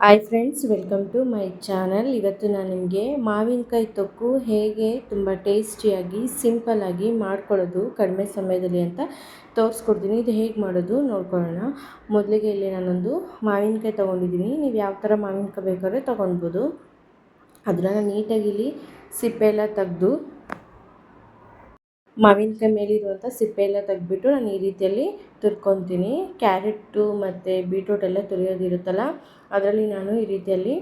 Hi friends welcome to my channel ಇವತ್ತು ನಾನು ನಿಮಗೆ ಮಾವಿನಕಾಯಿ ತೊಕ್ಕು ಹೇಗೆ ತುಂಬ ಟೇಸ್ಟಿಯಾಗಿ ಸಿಂಪಲ್ಲಾಗಿ ಮಾಡ್ಕೊಳ್ಳೋದು ಕಡಿಮೆ ಸಮಯದಲ್ಲಿ ಅಂತ ತೋರಿಸ್ಕೊಡ್ತೀನಿ. ಇದು ಹೇಗೆ ಮಾಡೋದು ನೋಡ್ಕೊಳ್ಳೋಣ. ಮೊದಲಿಗೆ ಇಲ್ಲಿ ನಾನೊಂದು ಮಾವಿನಕಾಯಿ ತೊಗೊಂಡಿದ್ದೀನಿ. ನೀವು ಯಾವ ಥರ ಮಾವಿನಕಾಯಿ ಬೇಕಾದ್ರೆ ತೊಗೊಳ್ಬೋದು ಅದನ್ನು ನೀಟಾಗಿ ಇಲ್ಲಿ ಸಿಪ್ಪೆ ಎಲ್ಲ ತೆಗೆದು, ಮಾವಿನಕಾಯಿ ಮೇಲಿರುವಂಥ ಸಿಪ್ಪೆ ಎಲ್ಲ ತೆಗೆದ್ಬಿಟ್ಟು ನಾನು ಈ ರೀತಿಯಲ್ಲಿ ತುರ್ಕೊತೀನಿ. ಕ್ಯಾರೆಟು ಮತ್ತು ಬೀಟ್ರೂಟ್ ಎಲ್ಲ ತುರಿಯೋದಿರುತ್ತಲ್ಲ ಅದರಲ್ಲಿ ನಾನು ಈ ರೀತಿಯಲ್ಲಿ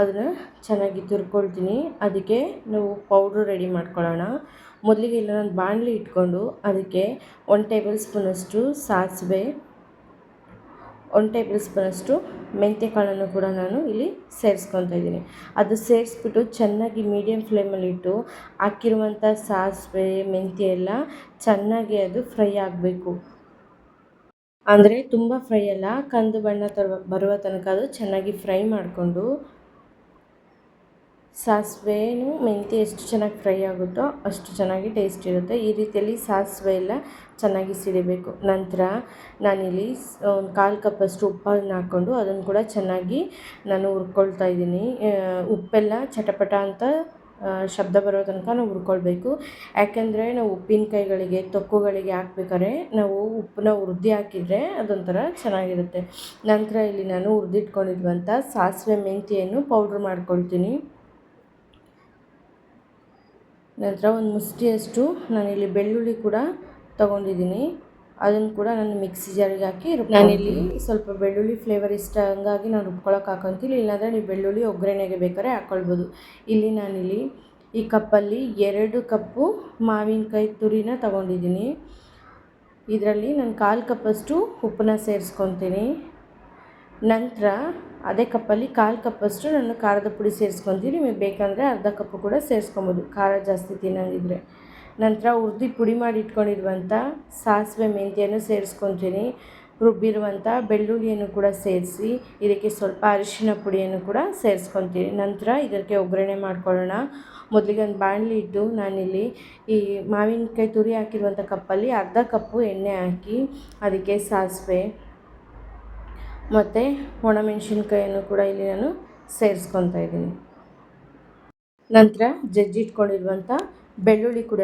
ಅದನ್ನು ಚೆನ್ನಾಗಿ ತುರ್ಕೊಳ್ತೀನಿ. ಅದಕ್ಕೆ ನಾವು ಪೌಡ್ರು ರೆಡಿ ಮಾಡ್ಕೊಳ್ಳೋಣ. ಮೊದಲಿಗೆ ಇಲ್ಲ ನಾನು ಬಾಣಲಿ ಇಟ್ಕೊಂಡು ಅದಕ್ಕೆ ಒನ್ ಟೇಬಲ್ ಸ್ಪೂನಷ್ಟು ಸಾಸಿವೆ ಒನ್ ಟೇಬಲ್ ಸ್ಪೂನಷ್ಟು ಮೆಂತ್ಯ ಕಾಳನ್ನು ಕೂಡ ನಾನು ಇಲ್ಲಿ ಸೇರಿಸ್ಕೊತಾ ಇದ್ದೀನಿ. ಅದು ಸೇರಿಸ್ಬಿಟ್ಟು ಚೆನ್ನಾಗಿ ಮೀಡಿಯಮ್ ಫ್ಲೇಮಲ್ಲಿಟ್ಟು ಹಾಕಿರುವಂಥ ಸಾಸಿವೆ, ಮೆಂತ್ಯ ಎಲ್ಲ ಚೆನ್ನಾಗಿ ಅದು ಫ್ರೈ ಆಗಬೇಕು. ಅಂದರೆ ತುಂಬ ಫ್ರೈ ಅಲ್ಲ, ಕಂದು ಬಣ್ಣ ತರ, ಬರುವ ತನಕ ಅದು ಚೆನ್ನಾಗಿ ಫ್ರೈ ಮಾಡಿಕೊಂಡು, ಸಾಸಿವೆನೂ ಮೆಂತ್ಯ ಎಷ್ಟು ಚೆನ್ನಾಗಿ ಫ್ರೈ ಆಗುತ್ತೋ ಅಷ್ಟು ಚೆನ್ನಾಗಿ ಟೇಸ್ಟ್ ಇರುತ್ತೆ. ಈ ರೀತಿಯಲ್ಲಿ ಸಾಸಿವೆ ಎಲ್ಲ ಚೆನ್ನಾಗಿ ಸಿಡಿಬೇಕು. ನಂತರ ನಾನಿಲ್ಲಿ ಒಂದು ಕಾಲು ಕಪ್ಪಷ್ಟು ಉಪ್ಪನ್ನು ಹಾಕ್ಕೊಂಡು ಅದನ್ನು ಕೂಡ ಚೆನ್ನಾಗಿ ನಾನು ಹುರ್ಕೊಳ್ತಾ ಇದ್ದೀನಿ. ಉಪ್ಪೆಲ್ಲ ಚಟಪಟ ಅಂತ ಶಬ್ದ ಬರೋ ತನಕ ನಾವು ಹುರ್ಕೊಳ್ಬೇಕು. ಯಾಕೆಂದರೆ ನಾವು ಉಪ್ಪಿನಕಾಯಿಗಳಿಗೆ ತೊಕ್ಕುಗಳಿಗೆ ಹಾಕ್ಬೇಕಾದ್ರೆ ನಾವು ಉಪ್ಪನ್ನ ಹುರ್ದು ಹಾಕಿದರೆ ಅದೊಂಥರ ಚೆನ್ನಾಗಿರುತ್ತೆ. ನಂತರ ಇಲ್ಲಿ ನಾನು ಹುರಿದಿಟ್ಕೊಂಡಿರುವಂಥ ಸಾಸಿವೆ ಮೆಂತಿಯನ್ನು ಪೌಡ್ರ್ ಮಾಡ್ಕೊಳ್ತೀನಿ. ನಂತರ ಒಂದು ಮುಷ್ಟಿಯಷ್ಟು ನಾನಿಲ್ಲಿ ಬೆಳ್ಳುಳ್ಳಿ ಕೂಡ ತೊಗೊಂಡಿದ್ದೀನಿ. ಅದನ್ನು ಕೂಡ ನಾನು ಮಿಕ್ಸಿ ಜಾರಿಗೆ ಹಾಕಿ ನಾನಿಲ್ಲಿ ಸ್ವಲ್ಪ ಬೆಳ್ಳುಳ್ಳಿ ಫ್ಲೇವರ್ ಇಷ್ಟ ಹಂಗಾಗಿ ನಾನು ರುಬ್ಕೊಳಕ್ಕೆ ಹಾಕೊತೀನಿ ಇಲ್ಲಾಂದರೆ ನೀವು ಬೆಳ್ಳುಳ್ಳಿ ಒಗ್ಗರಣೆಗೆ ಬೇಕಾದ್ರೆ ಹಾಕ್ಕೊಳ್ಬೋದು ಇಲ್ಲಿ ನಾನಿಲ್ಲಿ ಈ ಕಪ್ಪಲ್ಲಿ ಎರಡು ಕಪ್ಪು ಮಾವಿನಕಾಯಿ ತುರಿನ ತೊಗೊಂಡಿದ್ದೀನಿ. ಇದರಲ್ಲಿ ನಾನು ಕಾಲು ಕಪ್ಪಷ್ಟು ಉಪ್ಪನ್ನ ಸೇರಿಸ್ಕೊತೀನಿ. ನಂತರ ಅದೇ ಕಪ್ಪಲ್ಲಿ ಕಾಲು ಕಪ್ಪಷ್ಟು ನಾನು ಖಾರದ ಪುಡಿ ಸೇರಿಸ್ಕೊತೀನಿ ನಿಮಗೆ ಬೇಕಂದರೆ ಅರ್ಧ ಕಪ್ಪು ಕೂಡ ಸೇರಿಸ್ಕೊಬೋದು ಖಾರ ಜಾಸ್ತಿ ತಿನ್ನೋಂಗಿದ್ರೆ. ನಂತರ ಹುರ್ದು ಪುಡಿ ಮಾಡಿ ಇಟ್ಕೊಂಡಿರುವಂಥ ಸಾಸಿವೆ ಮೆಂತ್ಯನೂ ಸೇರಿಸ್ಕೊತೀನಿ. ರುಬ್ಬಿರುವಂಥ ಬೆಳ್ಳುಳ್ಳಿಯನ್ನು ಕೂಡ ಸೇರಿಸಿ, ಇದಕ್ಕೆ ಸ್ವಲ್ಪ ಅರಿಶಿನ ಪುಡಿಯನ್ನು ಕೂಡ ಸೇರಿಸ್ಕೊತೀನಿ. ನಂತರ ಇದಕ್ಕೆ ಒಗ್ಗರಣೆ ಮಾಡ್ಕೊಳ್ಳೋಣ. ಮೊದಲಿಗೆ ಒಂದು ಬಾಣಲಿ ಇಟ್ಟು ನಾನಿಲ್ಲಿ ಈ ಮಾವಿನಕಾಯಿ ತುರಿ ಹಾಕಿರುವಂಥ ಕಪ್ಪಲ್ಲಿ ಅರ್ಧ ಕಪ್ಪು ಎಣ್ಣೆ ಹಾಕಿ ಅದಕ್ಕೆ ಸಾಸಿವೆ ಮತ್ತು ಒಣಮೆಣಸಿನ್ಕಾಯನ್ನು ಕೂಡ ಇಲ್ಲಿ ನಾನು ಸೇರಿಸ್ಕೊತಾ ಇದ್ದೀನಿ. ನಂತರ ಜಜ್ಜಿಟ್ಕೊಂಡಿರುವಂಥ ಬೆಳ್ಳುಳ್ಳಿ ಕೂಡ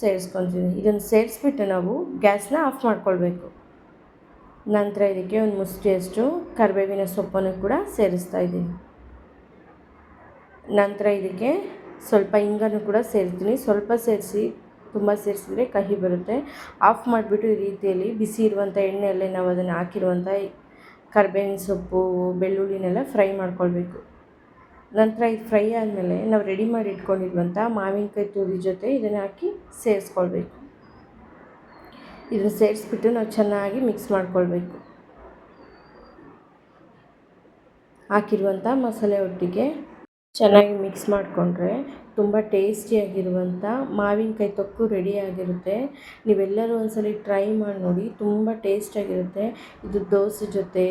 ಸೇರಿಸ್ಕೊತೀನಿ ಇದನ್ನು ಸೇರಿಸ್ಬಿಟ್ಟು ನಾವು ಗ್ಯಾಸ್ನ ಆಫ್ ಮಾಡ್ಕೊಳ್ಬೇಕು. ನಂತರ ಇದಕ್ಕೆ ಒಂದು ಮುಷ್ಟಿಯಷ್ಟು ಕರಿಬೇವಿನ ಸೊಪ್ಪನ್ನು ಕೂಡ ಸೇರಿಸ್ತಾ ಇದ್ದೀನಿ. ನಂತರ ಇದಕ್ಕೆ ಸ್ವಲ್ಪ ಇಂಗನ್ನು ಕೂಡ ಸೇರಿಸ್ತೀನಿ. ಸ್ವಲ್ಪ ಸೇರಿಸಿ, ತುಂಬ ಸೇರಿಸಿದ್ರೆ ಕಹಿ ಬರುತ್ತೆ. ಆಫ್ ಮಾಡಿಬಿಟ್ಟು ಈ ರೀತಿಯಲ್ಲಿ ಬಿಸಿ ಇರುವಂಥ ಎಣ್ಣೆಯಲ್ಲೇ ನಾವು ಅದನ್ನು ಹಾಕಿರುವಂಥ ಕರಿಬೇವಿನ ಸೊಪ್ಪು, ಬೆಳ್ಳುಳ್ಳಿನೆಲ್ಲ ಫ್ರೈ ಮಾಡ್ಕೊಳ್ಬೇಕು. ನಂತರ ಇದು ಫ್ರೈ ಆದಮೇಲೆ ನಾವು ರೆಡಿ ಮಾಡಿ ಇಟ್ಕೊಂಡಿರುವಂಥ ಮಾವಿನಕಾಯಿ ತುರಿ ಜೊತೆ ಇದನ್ನು ಹಾಕಿ ಸೇರಿಸ್ಕೊಳ್ಬೇಕು. ಇದನ್ನು ಸೇರಿಸ್ಬಿಟ್ಟು ನಾವು ಚೆನ್ನಾಗಿ ಮಿಕ್ಸ್ ಮಾಡ್ಕೊಳ್ಬೇಕು. ಹಾಕಿರುವಂಥ ಮಸಾಲೆ ಒಟ್ಟಿಗೆ ಚೆನ್ನಾಗಿ ಮಿಕ್ಸ್ ಮಾಡಿಕೊಂಡ್ರೆ ತುಂಬ ಟೇಸ್ಟಿಯಾಗಿರುವಂಥ ಮಾವಿನಕಾಯಿ ತೊಕ್ಕು ರೆಡಿಯಾಗಿರುತ್ತೆ. ನೀವೆಲ್ಲರೂ ಒಂದ್ಸಲ ಟ್ರೈ ಮಾಡಿ ನೋಡಿ, ತುಂಬ ಟೇಸ್ಟಾಗಿರುತ್ತೆ. ಇದು ದೋಸೆ ಜೊತೆ,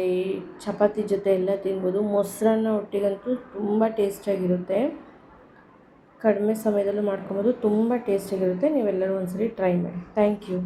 ಚಪಾತಿ ಜೊತೆ ಎಲ್ಲ ತಿನ್ಬೋದು. ಮೊಸರನ್ನ ಒಟ್ಟಿಗಂತೂ ತುಂಬ ಟೇಸ್ಟಾಗಿರುತ್ತೆ. ಕಡಿಮೆ ಸಮಯದಲ್ಲೂ ಮಾಡ್ಕೊಬೋದು. ತುಂಬ ಟೇಸ್ಟಿಯಾಗಿರುತ್ತೆ ನೀವೆಲ್ಲರೂ ಒಂದ್ಸಲಿ ಟ್ರೈ ಮಾಡಿ. Thank you.